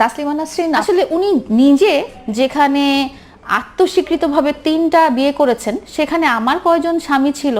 তাসলিমা নাসরিন আসলে উনি নিজে যেখানে আত্মস্বীকৃতভাবে তিনটা বিয়ে করেছেন সেখানে আমার কয়জন স্বামী ছিল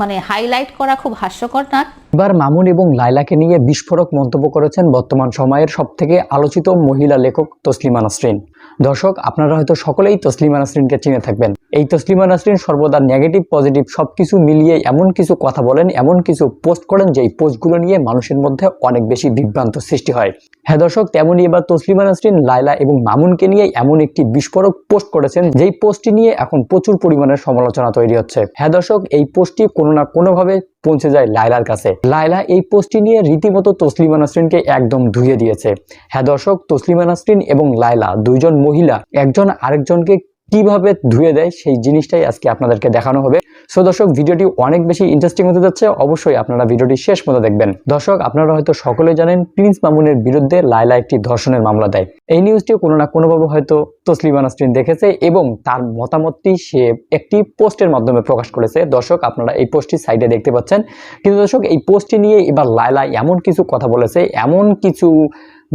মানে হাইলাইট করা খুব হাস্যকর না? এবার মামুন এবং লাইলাকে নিয়ে বিস্ফোরক মন্তব্য করেছেন বর্তমান সময়ের সব থেকে আলোচিত মহিলা লেখক তসলিমা নাসরিন। দর্শক, আপনারা হয়তো সকলেই তসলিমা নাসরিনকে চিনে থাকবেন। এই তসলিমা নাসরিন সর্বদা নেগেটিভ পজিটিভ সবকিছু মিলিয়ে এমন কিছু কথা বলেন, এমন কিছু পোস্ট করেন, যেই পোস্টগুলো নিয়ে মানুষের মধ্যে অনেক বেশি বিভ্রান্ত সৃষ্টি হয়। হ্যাঁ দর্শক তেমনই এবার তসলিমা নাসরিন লাইলা এবং মামুনকে নিয়ে এমন একটি বিস্ফোরক পোস্ট করেছেন, যেই পোস্টটি নিয়ে এখন প্রচুর পরিমাণের সমালোচনা তৈরি হচ্ছে। হ্যাঁ দর্শক, এই পোস্টটি কোনো না কোনোভাবে পৌঁছে যায় লাইলার কাছে। লাইলা এই পোস্টটি নিয়ে রীতিমতো তসলিমা নাসরিনকে একদম ধুয়ে দিয়েছে। হ্যাঁ দর্শক, তসলিমা নাসরিন এবং লাইলা দুইজন মহিলা, একজন আরেকজনকে কীভাবে ধুয়ে দেয় সেই জিনিসটাই আজকে আপনাদেরকে দেখানো হবে। সো দর্শক, ভিডিওটি অনেক বেশি ইন্টারেস্টিং হতে যাচ্ছে। অবশ্যই আপনারা ভিডিওটি শেষ মতো দেখবেন। দর্শক, আপনারা হয়তো সকলে জানেন, প্রিন্স মামুনের বিরুদ্ধে লাইলা একটি ধর্ষণের মামলা দেয়। এই নিউজটি কোনো না কোনোভাবে হয়তো তসলিমা নাসরিন দেখেছে এবং তার মতামতটি সে একটি পোস্টের মাধ্যমে প্রকাশ করেছে। দর্শক, আপনারা এই পোস্টটি সাইডে দেখতে পাচ্ছেন। কিন্তু দর্শক, এই পোস্টটি নিয়ে এবার লাইলা এমন কিছু কথা বলেছে, এমন কিছু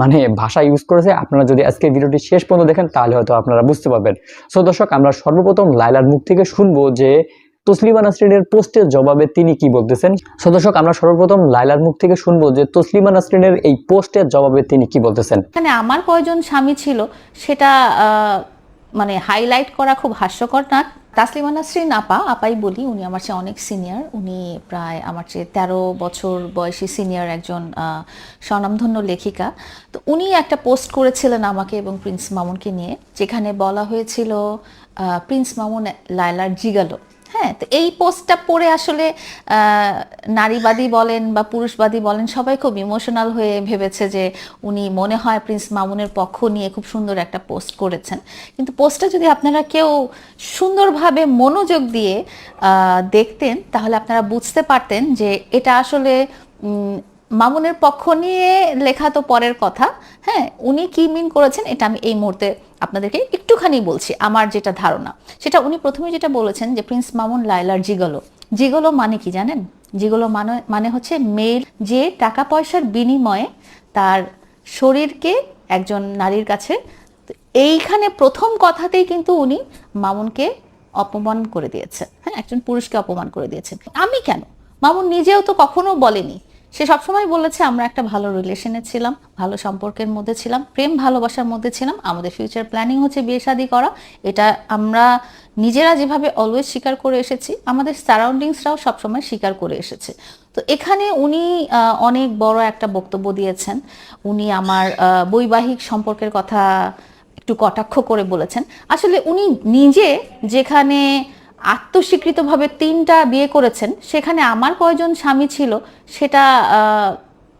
মানে ভাষা ইউজ করেছে, আপনারা যদি আজকে ভিডিওটি শেষ পর্যন্ত দেখেন, তাহলে হয়তো আপনারা বুঝতে পারবেন। সো দর্শক, আমরা সর্বপ্রথম লাইলার মুখ থেকে শুনব যে তসলিমা নাসরিনের পোস্টের জবাবে তিনি কি বলতেছেন। সো দর্শক, আমরা সর্বপ্রথম লাইলার মুখ থেকে শুনব যে তসলিমা নাসরিনের এই পোস্টের জবাবে তিনি কি বলতেছেন। মানে আমার কয়জন স্বামী ছিল, সেটা মানে হাইলাইট করা খুব হাস্যকর না। তাসলিমা নাসরিন আপা আপাই বলি, উনি আমার চেয়ে অনেক সিনিয়র উনি প্রায় আমার চেয়ে তেরো বছর বয়সী সিনিয়র একজন স্বনামধন্য লেখিকা। তো উনি একটা পোস্ট করেছিলেন আমাকে এবং প্রিন্স মামুনকে নিয়ে, যেখানে বলা হয়েছিল প্রিন্স মামুন লায়লার জিগালো। হ্যাঁ তো এই পোস্টটা পড়ে আসলে নারীবাদী বলেন বা পুরুষবাদী বলেন, সবাই খুব ইমোশনাল হয়ে ভেবেছে যে উনি মনে হয় প্রিন্স মামুনের পক্ষ নিয়ে খুব সুন্দর একটা পোস্ট করেছেন। কিন্তু পোস্টটা যদি আপনারা কেউ সুন্দরভাবে মনোযোগ দিয়ে দেখতেন, তাহলে আপনারা বুঝতে পারতেন যে এটা আসলে মামুনের পক্ষ নিয়ে লেখা তো পরের কথা। হ্যাঁ উনি কি মিন করেছেন এটা আমি এই মুহূর্তে আপনাদেরকে একটুখানি বলছি, আমার যেটা ধারণা। সেটা উনি প্রথমে যেটা বলেছেন যে প্রিন্স মামুন লাইলার জিগলো। জিগলো মানে কি জানেন? জিগলো মানে মানে হচ্ছে মেয়ের যে টাকা পয়সার বিনিময়ে তার শরীরকে একজন নারীর কাছে, এইখানে প্রথম কথাতেই কিন্তু উনি মামুনকে অপমান করে দিয়েছে। হ্যাঁ একজন পুরুষকে অপমান করে দিয়েছেন আমি কেন? মামুন নিজেও তো কখনো বলেনি সে সবসময় বলেছে, আমরা একটা ভালো রিলেশনে ছিলাম, ভালো সম্পর্কের মধ্যে ছিলাম, প্রেম, ভালোবাসার মধ্যে ছিলাম। আমাদের ফিউচার প্ল্যানিং হচ্ছে বিয়ে শাদী করা। এটা আমরা নিজেরা যেভাবে অলওয়েজ স্বীকার করে এসেছি, আমাদের সারাউন্ডিংসরাও সবসময় স্বীকার করে এসেছে। তো এখানে উনি অনেক বড় একটা বক্তব্য দিয়েছেন। উনি আমার বৈবাহিক সম্পর্কের কথা একটু কটাক্ষ করে বলেছেন। আসলে উনি নিজে যেখানে আত্মস্বীকৃতভাবে তিনটা বিয়ে করেছেন, সেখানে আমার কয়জন স্বামী ছিল সেটা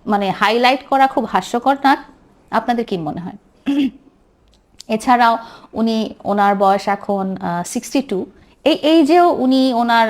মানে হাইলাইট করা খুব হাস্যকর না? আপনাদের কি মনে হয়? এছাড়াও উনি, ওনার বয়স এখন সিক্সটি টু এই এই যেও উনি ওনার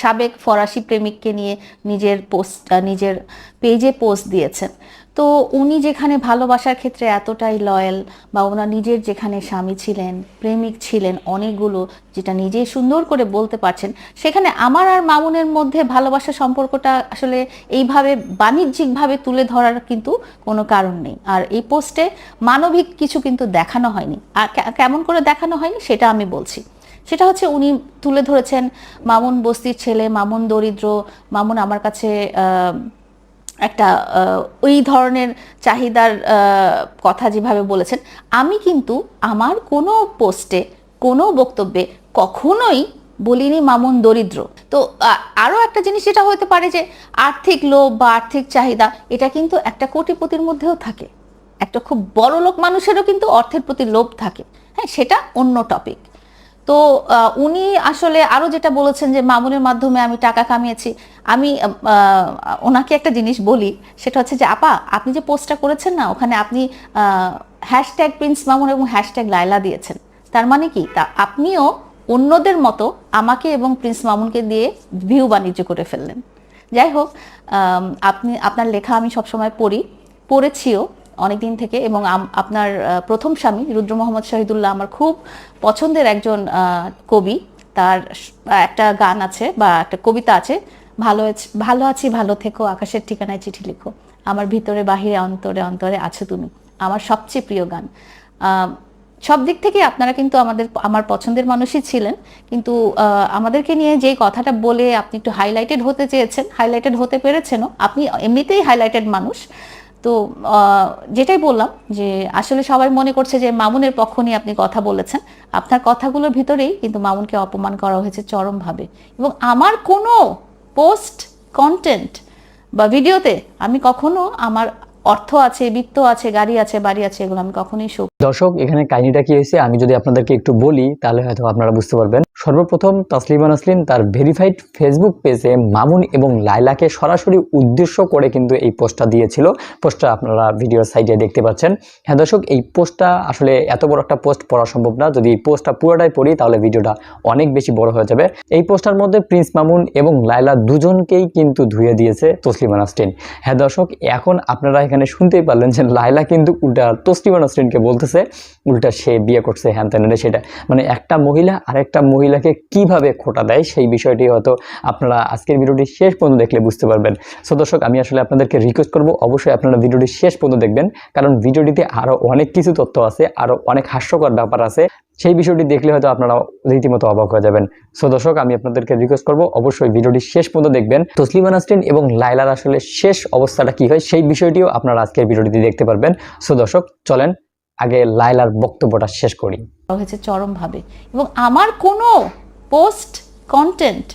সাবেক ফরাসি প্রেমিককে নিয়ে নিজের পোস্ট নিজের পেজে পোস্ট দিয়েছেন। তো উনি যেখানে ভালোবাসার ক্ষেত্রে এতটাই লয়াল বা ওনার নিজের যেখানে স্বামী ছিলেন, প্রেমিক ছিলেন অনেকগুলো, যেটা নিজে সুন্দর করে বলতে পারছেন, সেখানে আমার আর মামুনের মধ্যে ভালোবাসার সম্পর্কটা আসলে এইভাবে বাণিজ্যিকভাবে তুলে ধরার কিন্তু কোনো কারণ নেই। আর এই পোস্টে মানবিক কিছু কিন্তু দেখানো হয়নি। আর কেমন করে দেখানো হয়নি সেটা আমি বলছি। সেটা হচ্ছে উনি তুলে ধরেছেন মামুন বস্তির ছেলে, মামুন দরিদ্র, মামুন আমার কাছে একটা ওই ধরনের চাহিদার কথা যেভাবে বলেছেন। আমি কিন্তু আমার কোনো পোস্টে, কোনো বক্তব্যে কখনোই বলিনি মামুন দরিদ্র। তো আরও একটা জিনিস যেটা হতে পারে যে আর্থিক লোভ বা আর্থিক চাহিদা, এটা কিন্তু একটা কোটিপতির মধ্যেও থাকে। একটা খুব বড় লোক মানুষেরও কিন্তু অর্থের প্রতি লোভ থাকে। হ্যাঁ সেটা অন্য টপিক তো উনি আসলে আরও যেটা বলেছেন যে মামুনের মাধ্যমে আমি টাকা কামিয়েছি, আমি ওনাকে একটা জিনিস বলি, সেটা হচ্ছে যে, আপা, আপনি যে পোস্টটা করেছেন না, ওখানে আপনি হ্যাশট্যাগ প্রিন্স মামুন এবং হ্যাশট্যাগ লাইলা দিয়েছেন। তার মানে কি? তা আপনিও অন্যদের মতো আমাকে এবং প্রিন্স মামুনকে দিয়ে ভিউ বাণিজ্য করে ফেললেন। যাই হোক আপনি, আপনার লেখা আমি সবসময় পড়ি, পড়েছিও অনেকদিন থেকে এবং আপনার প্রথম স্বামী রুদ্র মোহাম্মদ শহীদুল্লাহ আমার খুব পছন্দের একজন কবি। তার একটা গান আছে বা একটা কবিতা আছে, ভালো আছি- ভালো আছি, ভালো থেকো, আকাশের ঠিকানায় চিঠি লিখো। আমার ভিতরে, বাহিরে, অন্তরে অন্তরে আছো তুমি। আমার সবচেয়ে প্রিয় গান। সব দিক থেকে আপনারা কিন্তু আমাদের, আমার পছন্দের মানুষই ছিলেন। কিন্তু আমাদেরকে নিয়ে যে কথাটা বলে আপনি একটু হাইলাইটেড হতে চেয়েছেন হাইলাইটেড হতে পেরেছেনও, আপনি এমনিতেই হাইলাইটেড মানুষ। তো যেটাই বললাম যে আসলে সবাই মনে করছে যে মামুনের পক্ষ নিয়ে আপনি কথা বলেছেন। আপনার কথাগুলোর ভিতরেই কিন্তু মামুনকে অপমান করা হয়েছে চরমভাবে। এবং আমার কোনো পোস্ট কন্টেন্ট বা ভিডিওতে আমি কখনো আমার অর্থ আছে, বিত্ত আছে, গাড়ি আছে, বাড়ি আছে, এগুলো আমি কখনোই শো দর্শক, এখানে কাহিনীটা কি হয়েছে? আমি যদি আপনাদেরকে একটু বলি, তাহলে হয়তো আপনারা বুঝতে পারবেন। সর্বপ্রথম তাসলিমা নাসলিন তার ভেরিফাইড ফেসবুক পেজে মামুন এবং লাইলাকে সরাসরি উদ্দেশ্য করে কিন্তু এই পোস্টটা দিয়েছিল। পোস্টটা আপনারা ভিডিওর সাইডে দেখতে পাচ্ছেন। হ্যাঁ দর্শক, এই পোস্টটা আসলে এত বড় একটা পোস্ট পড়া সম্ভব না। যদি এই পোস্টটা পুরোটাই পড়ি, তাহলে ভিডিওটা অনেক বেশি বড় হয়ে যাবে। এই পোস্টটার মধ্যে প্রিন্স মামুন এবং লাইলা দুজনকেই কিন্তু ধুয়ে দিয়েছে তসলিমা নাসরিন। হ্যাঁ দর্শক, এখন আপনারা শুনতেই পারলেন যে লাইলা কিন্তু উল্টা তসলিমা নাসরিনকে বলতেছে, উল্টা সে বিয়ে করছে, হ্যান ত্যান সেটা। মানে একটা মহিলা আরেকটা মহিলাকে কীভাবে খোটা দেয় সেই বিষয়টি হয়তো আপনারা আজকের ভিডিওটি শেষ পর্যন্ত দেখলে বুঝতে পারবেন। সো দর্শক, আমি আসলে আপনাদেরকে রিকোয়েস্ট করব, অবশ্যই আপনারা ভিডিওটি শেষ পর্যন্ত দেখবেন, কারণ ভিডিওটিতে আরও অনেক কিছু তথ্য আছে আরও অনেক হাস্যকর ব্যাপার আছে। সেই বিষয়টি দেখলে হয়তো আপনারা রীতিমতো অবাক হয়ে যাবেন। সো দর্শক, আমি আপনাদেরকে রিকোয়েস্ট করব, অবশ্যই ভিডিওটি শেষ পর্যন্ত দেখবেন। তসলিমা নাসরিন এবং লাইলার আসলে শেষ অবস্থাটা কি হয় সেই বিষয়টিও আপনারা আজকের ভিডিওটিতে দেখতে পারবেন। সো দর্শক, চলেন আগে লাইলার বক্তব্যটা শেষ করি। করা হয়েছে চরমভাবে এবং আমার কোনো পোস্ট কন্টেন্ট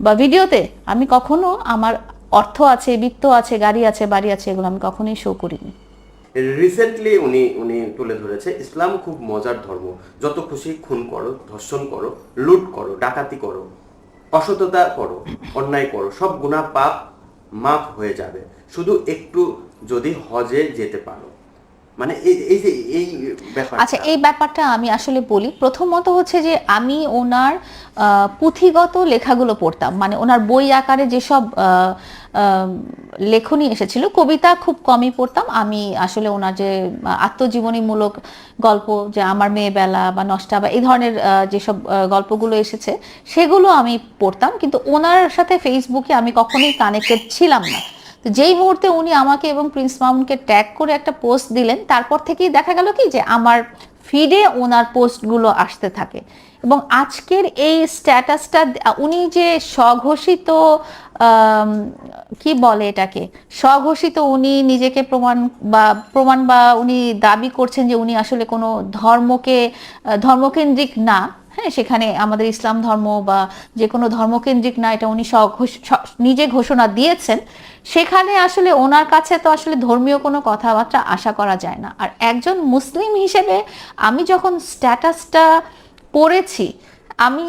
বা ভিডিওতে আমি কখনো আমার অর্থ আছে, বৃত্ত আছে, গাড়ি আছে, বাড়ি আছে, এগুলো আমি কখনোই শো করিনি। রিসেন্টলি উনি উনি তুলে ধরেছে, ইসলাম খুব মজার ধর্ম। যত খুশি খুন করো, ধর্ষণ করো, লুট করো, ডাকাতি করো, অসততা করো, অন্যায় করো, সব গুণা পাপ মাফ হয়ে যাবে। শুধু একটু যদি হজে যেতে পারো। মানে এই যে, এই আচ্ছা এই ব্যাপারটা আমি আসলে বলি। প্রথমত হচ্ছে যে, আমি ওনার পুঁথিগত লেখাগুলো পড়তাম। মানে ওনার বই আকারে যেসব লেখনী এসেছিল, কবিতা খুব কমই পড়তাম। আমি আসলে ওনার যে আত্মজীবনীমূলক গল্প, যে আমার মেয়ে বেলা বা নষ্টা বা এই ধরনের যেসব গল্পগুলো এসেছে, সেগুলো আমি পড়তাম। কিন্তু ওনার সাথে ফেসবুকে আমি কখনোই কানেক্টেড ছিলাম না। তো যেই মুহূর্তে উনি আমাকে এবং প্রিন্স মামুনকে ট্যাগ করে একটা পোস্ট দিলেন, তারপর থেকেই দেখা গেল কি যে আমার ফিডে ওনার পোস্টগুলো আসতে থাকে। এবং আজকের এই স্ট্যাটাসটা উনি যে স্বঘোষিত কি বলে এটাকে? স্বঘোষিত উনি নিজেকে প্রমাণ বা প্রমাণ বা উনি দাবি করছেন যে উনি আসলে কোনো ধর্মকে, ধর্মকেন্দ্রিক না। হ্যাঁ সেখানে আমাদের ইসলাম ধর্ম বা যে কোনো ধর্মকেন্দ্রিক না, এটা উনি নিজে ঘোষণা দিয়েছেন। সেখানে আসলে ওনার কাছে তো আসলে ধর্মীয় কোনো কথাবার্তা আশা করা যায় না। আর একজন মুসলিম হিসেবে আমি যখন স্ট্যাটাসটা পড়েছি, আমি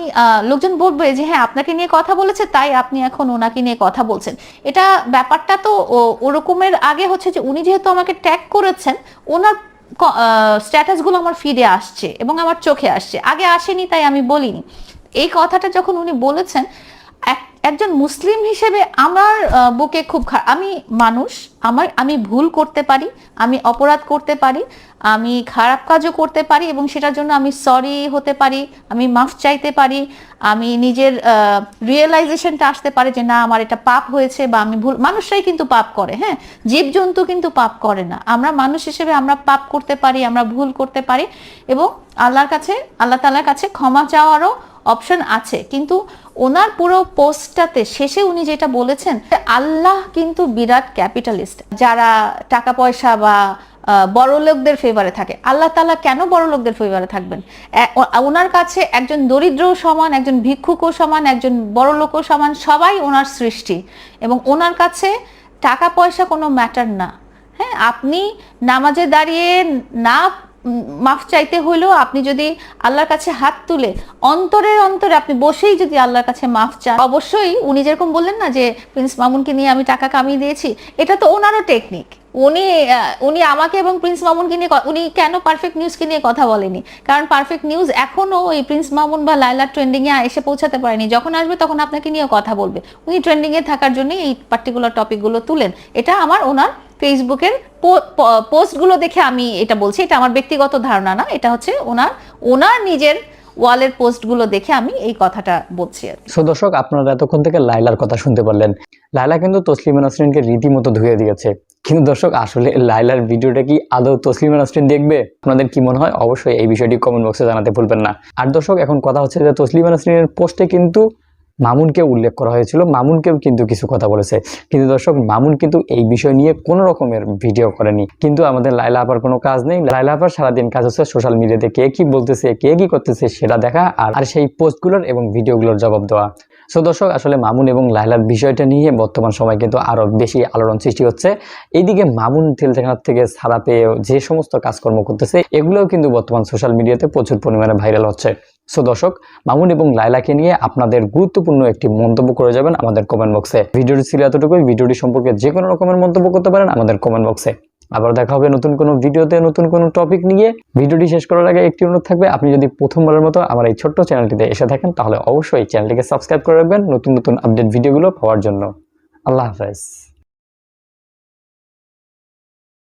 লোকজন বলবে যে হ্যাঁ আপনাকে নিয়ে কথা বলেছে, তাই আপনি এখন ওনাকে নিয়ে কথা বলছেন। এটা ব্যাপারটা তো ওরকমের আগে হচ্ছে যে, উনি যেহেতু আমাকে ট্যাগ করেছেন, ওনার স্ট্যাটাসগুলো আমার ফিডে আসছে এবং আমার চোখে আসছে। আগে আসেনি, তাই আমি বলিনি। এই কথাটা যখন উনি বলেছেন, এক- একজন মুসলিম হিসেবে আমার বুকে খুব আমি মানুষ, আমার, আমি ভুল করতে পারি, আমি অপরাধ করতে পারি, আমি খারাপ কাজও করতে পারি এবং সেটার জন্য আমি সরি হতে পারি, আমি মাফ চাইতে পারি, আমি নিজের রিয়েলাইজেশনটা আসতে পারে যে না, আমার এটা পাপ হয়েছে বা আমি ভুল, মানুষরাই কিন্তু পাপ করে হ্যাঁ? জীবজন্তু কিন্তু পাপ করে না। আমরা মানুষ হিসেবে আমরা পাপ করতে পারি, আমরা ভুল করতে পারি এবং আল্লাহর কাছে, আল্লাহ তাআলার কাছে ক্ষমা চাওয়ারও অপশন আছে। কিন্তু ওনার পুরো পোস্টটাতে শেষে উনি যেটা বলেছেন, আল্লাহ কিন্তু বিরাট ক্যাপিটালিস্ট। যারা টাকা পয়সা বা বড় লোকদের ফেভারে থাকে। আল্লাহ তালা কেন বড় লোকদের ফেভারে থাকবেন? ওনার কাছে একজন দরিদ্রও সমান, একজন ভিক্ষুকও সমান, একজন বড় লোকও সমান, সবাই ওনার সৃষ্টি। এবং ওনার কাছে টাকা পয়সা কোনো ম্যাটার না। হ্যাঁ আপনি নামাজে দাঁড়িয়ে না মাফ চাইতে হলেও আপনি যদি আল্লাহর কাছে হাত তুলে অন্তরের অন্তরে আপনি বসেই যদি আল্লাহর কাছে মাফ চান, অবশ্যই উনি যেরকম বললেন না যে প্রিন্স মামুনকে নিয়ে আমি টাকা কামিয়ে দিয়েছি, এটা তো ওনারও টেকনিক উনি উনি আমাকে এবং প্রিন্স মামুনকে নিয়ে উনি কেন পারফেক্ট নিউজকে নিয়ে কথা বলেনি? কারণ পারফেক্ট নিউজ এখনও ওই প্রিন্স মামুন বা লাইলা ট্রেন্ডিংয়ে এসে পৌঁছাতে পারেনি। যখন আসবে তখন আপনাকে নিয়ে কথা বলবে। উনি ট্রেন্ডিংয়ে থাকার জন্য এই পার্টিকুলার টপিকগুলো তুলেন। এটা আমার ওনার ফেসবুকের পোস্টগুলো দেখে আমি এটা বলছি। এটা আমার ব্যক্তিগত ধারণা না, এটা হচ্ছে ওনার ওনার নিজের ওয়ালের পোস্টগুলো দেখে আমি এই কথাটা বলছি আর। সো দর্শক, আপনারা এতক্ষণ থেকে লাইলার কথা শুনতে পারলেন। লাইলা কিন্তু তসলিমা নাসরিনকে রীতিমতো ধুয়ে দিয়েছে। কিন্তু দর্শক, আসলে লাইলার ভিডিওটা কি আদৌ তসলিমা নাসরিন দেখবে? আপনাদের কি মনে হয়? অবশ্যই এই বিষয়টি কমেন্ট বক্সে জানাতে ভুলবেন না। আর দর্শক, এখন কথা হচ্ছে যে তসলিমা নাসরিনের পোস্টে কিন্তু মামুনকে উল্লেখ করা হয়েছিল। মামুনকেও কিন্তু কিছু কথা বলেছে। কিন্তু দর্শক, মামুন কিন্তু এই বিষয় নিয়ে কোনো রকমের ভিডিও করেনি। কিন্তু আমাদের লাইলা আপার কোনো কাজ নেই। লাইলা আপার সারাদিন কাজ হচ্ছে সোশ্যাল মিডিয়াতে কে কি বলতেছে, কে কি করতেছে সেটা দেখা আর সেই পোস্টগুলোর এবং ভিডিওগুলোর জবাব দেওয়া। সো দর্শক, আসলে মামুন এবং লাইলার বিষয়টা নিয়ে বর্তমান সময় কিন্তু আরও বেশি আলোড়ন সৃষ্টি হচ্ছে। এইদিকে মামুন জেলখানার থেকে ছাড়া পেয়ে যে সমস্ত কাজকর্ম করতেছে, এগুলোও কিন্তু বর্তমান সোশ্যাল মিডিয়াতে প্রচুর পরিমাণে ভাইরাল হচ্ছে। সো দর্শক, মামুন এবং লাইলাকে নিয়ে আপনাদের গুরুত্বপূর্ণ একটি মন্তব্য করে যাবেন আমাদের কমেন্ট বক্সে ভিডিওটি ছিল এতটুকুই, ভিডিওটি সম্পর্কে যে কোনো রকমের মন্তব্য করতে পারেন আমাদের কমেন্ট বক্সে আবার দেখা হবে নতুন কোনো ভিডিওতে, নতুন কোনো টপিক নিয়ে। ভিডিওটি শেষ করার আগে একটি অনুরোধ থাকবে, আপনি যদি প্রথমবারের মতো আমার এই ছোট্ট চ্যানেলটিতে এসে থাকেন, তাহলে অবশ্যই চ্যানেলটিকে সাবস্ক্রাইব করে রাখবেন নতুন নতুন আপডেট ভিডিওগুলো পাওয়ার জন্য। আল্লাহ হাফেজ।